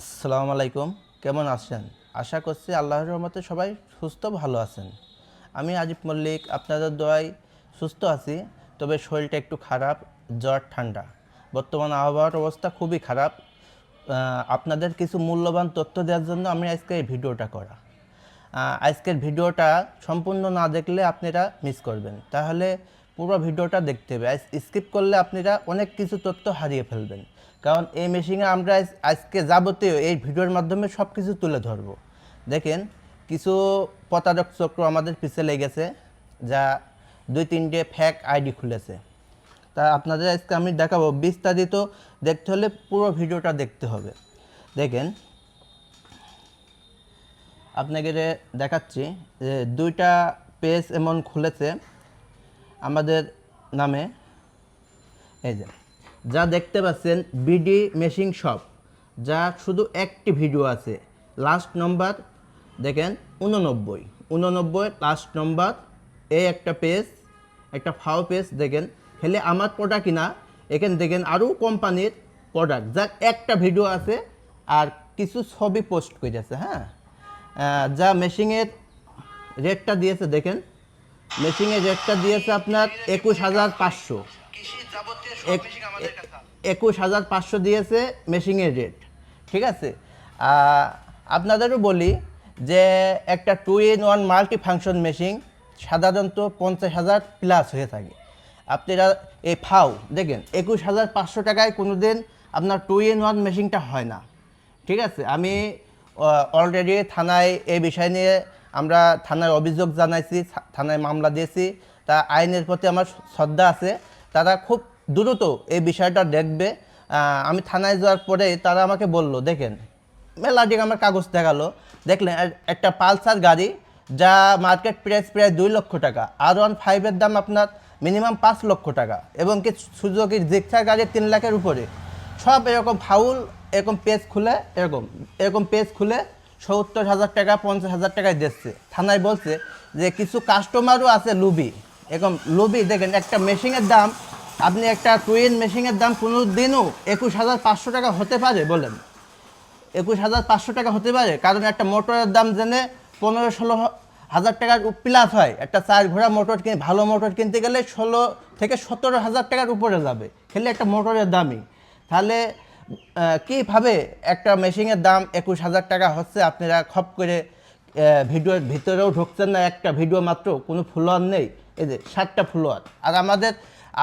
আসসালামু আলাইকুম। কেমন আছেন? আশা করছি আল্লাহর রহমতে সবাই সুস্থ ভালো আছেন। আমি আজিব মল্লিক, আপনাদের দোয়ায় সুস্থ আছি, তবে শরীরটা একটু খারাপ, জ্বর, ঠান্ডা। বর্তমান আবহাওয়ার অবস্থা খুবই খারাপ। আপনাদের কিছু মূল্যবান তথ্য দেওয়ার জন্য আমি আজকে এই ভিডিওটা করা। আজকের ভিডিওটা সম্পূর্ণ না দেখলে আপনারা মিস করবেন। তাহলে পুরো ভিডিওটা দেখতে হবে। স্কিপ করলে আপনারা অনেক কিছু তথ্য হারিয়ে ফেলবেন। কারণ এই মেশিনে আমরা আজ- আজকে যাবতীয় এই ভিডিওর মাধ্যমে সব কিছু তুলে ধরবো। দেখেন, কিছু প্রতারক চক্র আমাদের পিছে লেগেছে যা দুই, তিনটে ফ্যাক আইডি খুলেছে। তা আপনাদের আজকে আমি দেখাবো। বিস্তারিত দেখতে হলে পুরো ভিডিওটা দেখতে হবে। দেখেন, আপনাকে দেখাচ্ছি যে দুইটা পেজ এমন খুলেছে। আমাদের নামে, এই যে, যা দেখতে পাচ্ছেন বিডি মেশিং শপ যা শুধু একটি ভিডিও আছে লাস্ট নম্বর দেখেন উননব্বই উননব্বই লাস্ট নম্বর এই একটা পেজ একটা ফাও পেজ দেখেন হেলে আমার প্রোডাক্ট কিনা, এখানে দেখেন আরও কোম্পানির প্রোডাক্ট যার একটা ভিডিও আছে আর কিছু ছবি পোস্ট করেছে হ্যাঁ? যা মেশিংয়ের রেটটা দিয়েছে, দেখেন মেশিংয়ের রেটটা দিয়েছে আপনার একুশ হাজার পাঁচশো। একুশ হাজার পাঁচশো দিয়েছে মেশিংয়ের রেট ঠিক আছে? আপনাদেরও বলি যে একটা two in one multi function machine সাধারণত পঞ্চাশ হাজার প্লাস হয়ে থাকে। আপনারা এই ফাও, দেখেন, একুশ হাজার পাঁচশো টাকায় কোনো দিন আপনার টু ইন ওয়ান মেশিনটা হয় না। ঠিক আছে? আমি অলরেডি থানায় এই বিষয় নিয়ে আমরা থানায় অভিযোগ জানাইছি থানায় মামলা দিয়েছি। তা আইনের প্রতি আমার শ্রদ্ধা আছে। তারা খুব দ্রুত এই বিষয়টা দেখবে। আমি থানায় যাওয়ার পরে তারা আমাকে বলল, দেখেন, মেলা দিকে আমার কাগজ দেখাল। দেখলেন একটা পালসার গাড়ি যা মার্কেট প্রাইস প্রায় দুই লক্ষ টাকা। আর ওয়ান ফাইভের দাম আপনার মিনিমাম পাঁচ লক্ষ টাকা। এবং কি সুযোগের জিক্সার গাড়ি তিন লাখের উপরে। সব এরকম ফাউল, এরকম পেজ খুলে, এরকম এরকম পেজ খুলে সত্তর হাজার টাকা, পঞ্চাশ হাজার টাকায় দিচ্ছে। থানায় বলছে যে কিছু কাস্টমারও আছে লুবি। এরকম লুবি দেখেন, একটা মেশিনের দাম, আপনি একটা টুইন মেশিনের দাম কোনো দিনও একুশ হাজার পাঁচশো টাকা হতে পারে বলেন। একুশ হাজার পাঁচশো টাকা হতে পারে, কারণ একটা মোটরের দাম জেনে পনেরো ষোলো হাজার টাকার প্লাস হয়। একটা চার ঘোড়া মোটর কিনে ভালো মোটর কিনতে গেলে ষোলো থেকে সতেরো হাজার টাকার উপরে যাবে, খেলে একটা মোটরের দামই। তাহলে কীভাবে একটা মেশিনের দাম একুশ হাজার টাকা হচ্ছে, আপনারা খপ করে ভিডিওর ভিতরেও ঢুকছেন না, একটা ভিডিও মাত্র, কোনো ফ্লোয়ার নেই। এই যে ষাটটা ফ্লোয়ার আর আমাদের,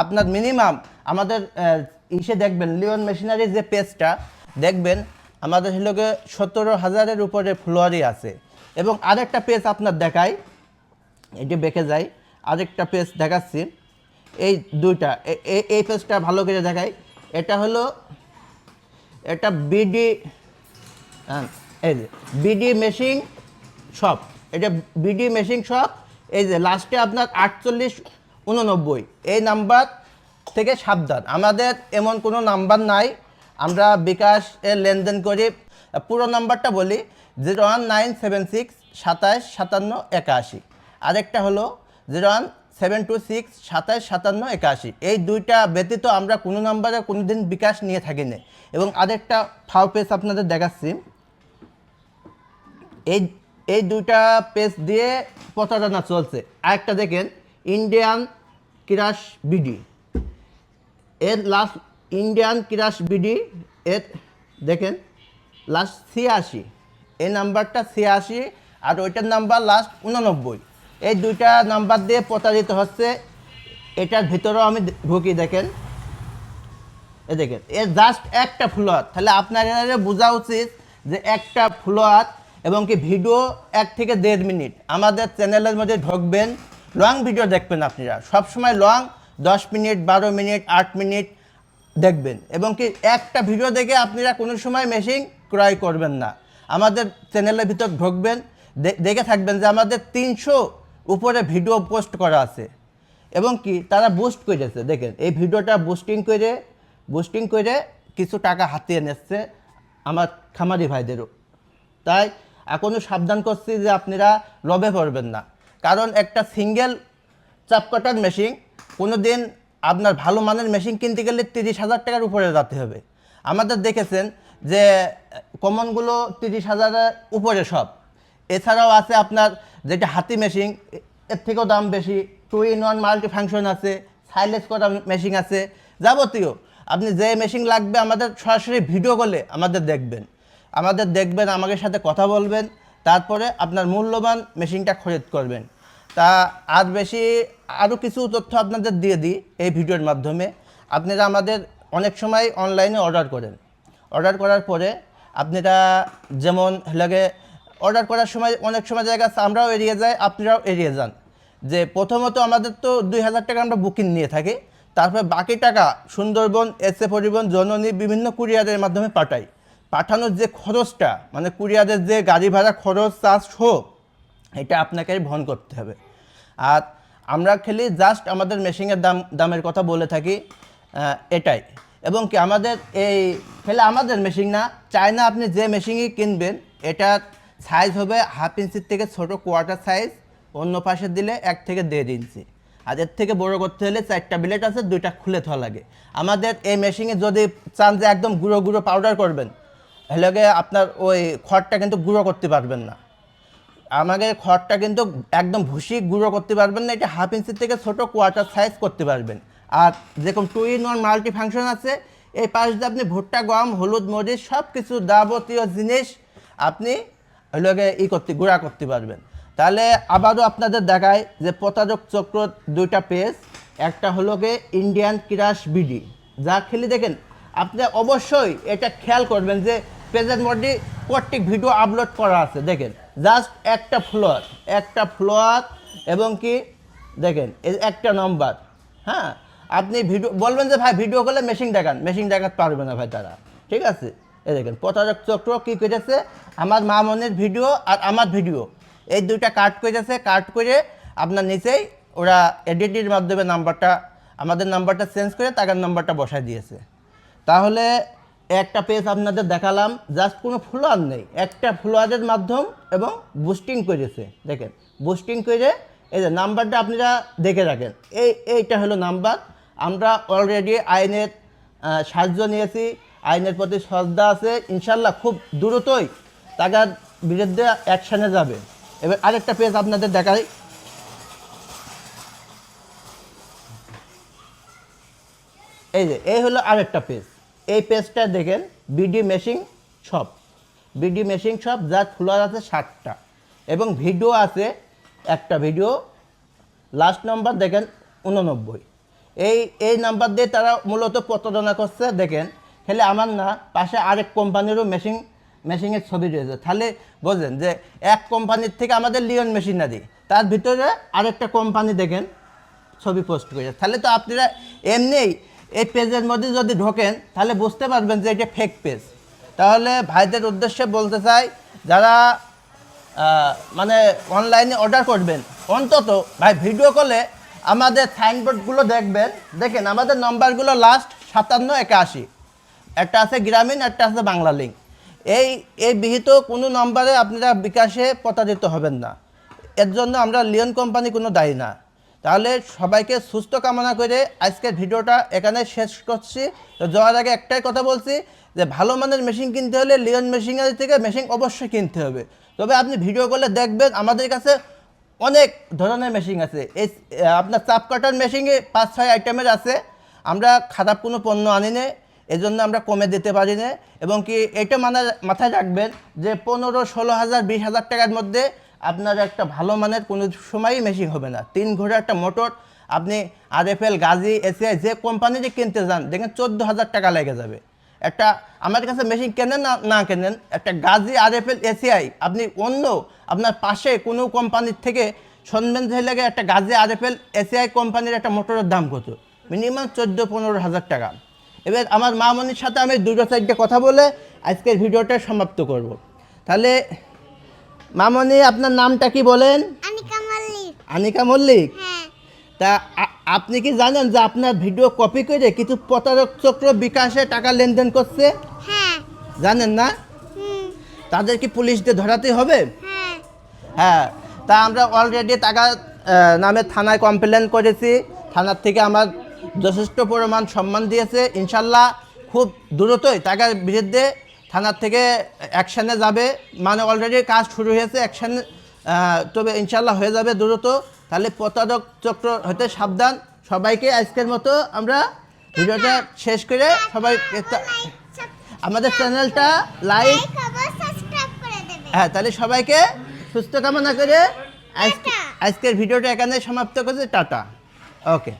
আপনার মিনিমাম আমাদের ইসে দেখবেন লিওন মেশিনারির যে পেজটা দেখবেন, আমাদের হলোকে সতেরো হাজারের উপরে ফ্লোয়ারই আছে। এবং আরেকটা পেজ আপনার দেখাই, এটি বেঁকে যায়, আরেকটা পেজ দেখাচ্ছি। এই দুইটা এই পেজটা ভালো করে দেখাই। এটা হলো এটা বিডি হ্যাঁ, এই যে বিডি মেশিং শপ এটা বিডি মেশিং শপ এই যে লাস্টে আপনার আটচল্লিশ উননব্বই। এই নাম্বার থেকে সাবধান। আমাদের এমন কোনো নাম্বার নাই। আমরা বিকাশ এর লেনদেন করি। পুরো নাম্বারটা বলি zero one nine seven six সাতাশ সাতান্ন একাশি। আরেকটা হলো zero one seven two six সাতাশ, সাতান্ন, একাশি। এই দুইটা ব্যতীত আমরা কোনো নাম্বারে কোনো দিন বিকাশ নিয়ে থাকি না এবং আরেকটা ফাও পেজ আপনাদের দেখাচ্ছি। এই এই দুইটা পেজ দিয়ে প্রচারণা চলছে। আরেকটা দেখেন ইন্ডিয়ান কিরাস বিডি এর লাস্ট ইন্ডিয়ান কিরাস বিডি এর, দেখেন লাস্ট ছিয়াশি। এই নাম্বারটা ছিয়াশি, আর ওইটার নাম্বার লাস্ট উননব্বই। এই দুইটা নাম্বার দিয়ে প্রতারিত হচ্ছে। এটার ভিতরেও আমি ঢুকি, দেখেন। এ দেখেন এর জাস্ট একটা ফ্লোয়ার তাহলে আপনাদের বোঝা উচিত যে একটা ফ্লোয়ার এবং কি ভিডিও এক থেকে দেড় মিনিট। আমাদের চ্যানেলের মধ্যে ঢুকবেন, লং ভিডিও দেখবেন আপনারা। সবসময় লং, দশ মিনিট, বারো মিনিট, আট মিনিট দেখবেন। এবং কি একটা ভিডিও দেখে আপনারা কোনো সময় মেশিন ক্রয় করবেন না। আমাদের চ্যানেলের ভিতর ঢুকবেন দেখে থাকবেন যে আমাদের তিনশো উপরে ভিডিও পোস্ট করা আছে। এবং কি, তারা বুস্ট করেছে দেখেন, এই ভিডিওটা বুস্টিং করে বুস্টিং করে কিছু টাকা হাতিয়ে নিচ্ছে আমার খামারি ভাইদেরও। তাই এখনও সাবধান করছি যে আপনারা লবে পড়বেন না। কারণ একটা সিঙ্গেল চাপকাটার মেশিন কোনো দিন আপনার ভালো মানের মেশিন কিনতে গেলে তিরিশ হাজার টাকার উপরে যেতে হবে। আমাদের দেখেছেন যে কমনগুলো তিরিশ হাজারের উপরে সব। এছাড়াও আছে আপনার যেটা হাতি মেশিন এর থেকেও দাম বেশি two in one multi function আছে সাইলেস করা মেশিন আছে, যাবতীয়। আপনি যে মেশিন লাগবে আমাদের সরাসরি ভিডিও করলে আমাদের দেখবেন। আমাদের দেখবেন আমাদের সাথে কথা বলবেন, তারপরে আপনার মূল্যবান মেশিনটা খরিদ করবেন। তা আর বেশি আরও কিছু তথ্য আপনাদের দিয়ে দিই এই ভিডিওর মাধ্যমে। আপনারা আমাদের অনেক সময় অনলাইনে অর্ডার করেন। অর্ডার করার পরে আপনারা যেমন লাগে অর্ডার করার সময় অনেক সময় জায়গা আছে আমরাও এড়িয়ে যাই, আপনারাও এড়িয়ে যান। যে প্রথমত আমাদের তো দুই হাজার টাকা আমরা বুকিং নিয়ে থাকি, তারপর বাকি টাকা সুন্দরবন এস এসে পরিবহন, জননী, বিভিন্ন কুরিয়ারের মাধ্যমে পাঠাই। পাঠানোর যে খরচটা মানে কুরিয়ারের যে গাড়ি ভাড়া খরচ, চার্জ হোক, এটা আপনাকে বহন করতে হবে। আর আমরা খেলি জাস্ট আমাদের মেশিনের দাম, দামের কথা বলে থাকি এটাই। এবং কি আমাদের এই, খেলে আমাদের মেশিন না, চায়না আপনি যে মেশিনই কিনবেন, এটার সাইজ হবে হাফ ইঞ্চির থেকে ছোট কোয়ার্টার সাইজ অন্য পাশে দিলে এক থেকে দেড় ইঞ্চি আর এর থেকে বড় করতে হলে চারটা বিলেট আছে, দুইটা খুলে থা লাগে। আমাদের এই মেশিনে যদি চান যে একদম গুঁড়ো গুঁড়ো পাউডার করবেন হলে আপনার ওই খড়টা কিন্তু গুঁড়ো করতে পারবেন না। আমাদের খড়টা কিন্তু একদম ভুসি গুঁড়ো করতে পারবেন না, এটা হাফ ইঞ্চির থেকে ছোট কোয়ার্টার সাইজ করতে পারবেন। আর যেরকম two in one multi function আছে, এই পাশ দিয়ে আপনি ভুট্টা, গম, হলুদ, মরিচ সব কিছু যাবতীয় জিনিস আপনি ওইগুলোকে ই করতে, গুঁড়া করতে পারবেন। তাহলে আবারও আপনাদের দেখায় যে প্রতারক চক্র দুইটা পেজ। একটা হলো গিয়ে ইন্ডিয়ান কিরাস বিডি যা খেলে দেখেন, আপনি অবশ্যই এটা খেয়াল করবেন যে পেজের মধ্যে প্রত্যেক ভিডিও আপলোড করা আছে। দেখেন জাস্ট একটা ফ্লোয়ার একটা ফ্লোয়ার এবং কি, দেখেন একটা নম্বর হ্যাঁ আপনি ভিডিও, বলবেন যে ভাই, ভিডিও করলে মেশিন দেখান। মেশিন দেখাতে পারবে না ভাই তারা। ঠিক আছে? এই দেখেন, প্রতারক চক্র কী করেছে আমার মা মনের ভিডিও আর আমার ভিডিও। এই দুইটা কাট করেছে কাট করে আপনার নিচেই ওরা এডিটির মাধ্যমে নাম্বারটা, আমাদের নাম্বারটা চেঞ্জ করে তাদের নাম্বারটা বসায় দিয়েছে। তাহলে একটা পেজ আপনাদের দেখালাম জাস্ট কোনো ফ্লোয়ার নেই, একটা ফ্লোয়ারের মাধ্যম এবং বুস্টিং করেছে দেখেন বুস্টিং করে এই যে নাম্বারটা আপনারা দেখে রাখেন। এই, এইটা হলো নাম্বার। আমরা অলরেডি আইনের সাহায্য নিয়েছি আইনের প্রতি শ্রদ্ধা আছে, ইনশাল্লাহ খুব দ্রুতই তাদের বিরুদ্ধে অ্যাকশানে যাবে। এবার আরেকটা পেজ আপনাদের দেখাই। এই যে, এই হলো আরেকটা পেজ। এই পেজটা দেখেন BD machine shop. BD machine shop যার ফ্লোয়ার আছে ষাটটা। এবং ভিডিও আছে একটা ভিডিও, লাস্ট নম্বর দেখেন উননব্বই এই এই নাম্বার দিয়ে তারা মূলত প্রতারণা করছে, দেখেন। তাহলে আমার না, পাশে আরেক কোম্পানিরও মেশিন মেশিনের ছবি রয়েছে। তাহলে বোঝেন যে এক কোম্পানির থেকে আমাদের লিওন মেশিন মেশিনারি তার ভিতরে আরেকটা কোম্পানি দেখেন, ছবি পোস্ট করে তাহলে তো আপনারা এমনিই এই পেজের মধ্যে যদি ঢোকেন, তাহলে বুঝতে পারবেন যে এটা ফেক পেজ তাহলে ভাইদের উদ্দেশ্যে বলতে চাই, যারা মানে অনলাইনে অর্ডার করবেন, অন্তত ভাই ভিডিও কলে আমাদের সাইনবোর্ডগুলো দেখবেন। দেখেন আমাদের নম্বরগুলো লাস্ট সাতান্ন একাশি। একটা আছে গ্রামীণ, একটা আছে বাংলা লিঙ্ক। এই এই বিহিত কোনো নম্বরে আপনারা বিকাশে প্রতারিত হবেন না। এর জন্য আমরা লিওন কোম্পানি কোনো দায়ী না। তাহলে সবাইকে সুস্থ কামনা করে আজকের ভিডিওটা এখানে শেষ করছি। তো যাওয়ার আগে একটাই কথা বলছি যে ভালো মানের মেশিন কিনতে হলে লিওন মেশিনারি থেকে মেশিন অবশ্যই কিনতে হবে। তবে আপনি ভিডিও করলে দেখবেন আমাদের কাছে অনেক ধরনের মেশিন আছে। এই আপনার চাপ কাটার মেশিনে পাঁচ ছয় আইটেমের আছে। আমরা খারাপ কোনো পণ্য আনি না এজন্য আমরা কমে দিতে পারি না। এবং কি এটা মানে মাথায় রাখবেন যে পনেরো, ষোলো হাজার, বিশ হাজার টাকার মধ্যে আপনার একটা ভালো মানের কোনো সময়ই মেশিন হবে না। তিন ঘোড়া একটা মোটর, আপনি আরএফএল, গাজি, এসিআই যে কোম্পানিরই কিনতে যান, দেখেন চোদ্দ হাজার টাকা লেগে যাবে। একটা আমার কাছে মেশিন কেনেন না না কেনেন, একটা গাজি, আরএফএল, এসিআই, আপনি অন্য আপনার পাশে কোনো কোম্পানির থেকে শুনবেন যে লাগে একটা গাজি, আরএফএল, এসিআই কোম্পানির একটা মোটরের দাম কত? মিনিমাম চোদ্দ, পনেরো হাজার টাকা। এবার আমার মামনির সাথে আমি দুটো সাইডে কথা বলে আজকের ভিডিওটা সমাপ্ত করব। তাহলে মামনি আপনার নামটা কি বলেন? আনিকা মল্লিক। আনিকা মল্লিক? হ্যাঁ। তা আপনি কি জানেন যে আপনার ভিডিও কপি করে কিছু প্রতারক চক্র বিকাশে টাকা লেনদেন করছে? হ্যাঁ। জানেন না? তাদের কি পুলিশ দিয়ে ধরাতে হবে? হ্যাঁ। হ্যাঁ। তা আমরা অলরেডি টাকা নামে থানায় কমপ্লেন করেছি। থানার থেকে আমার যথেষ্ট পরিমাণ সম্মান দিয়েছে। ইনশাল্লাহ খুব দ্রুতই টাকার বিরুদ্ধে থানার থেকে অ্যাকশানে যাবে। মানে অলরেডি কাজ শুরু হয়েছে অ্যাকশান তবে ইনশাল্লাহ হয়ে যাবে দ্রুত। তাহলে প্রতারক চক্র হতে সাবধান। সবাইকে আজকের মতো আমরা ভিডিওটা শেষ করে সবাই আমাদের চ্যানেলটা লাইক হ্যাঁ তাহলে সবাইকে সুস্থ কামনা করে আজকে আজকের ভিডিওটা এখানে সমাপ্ত করছি। টাটা। ওকে।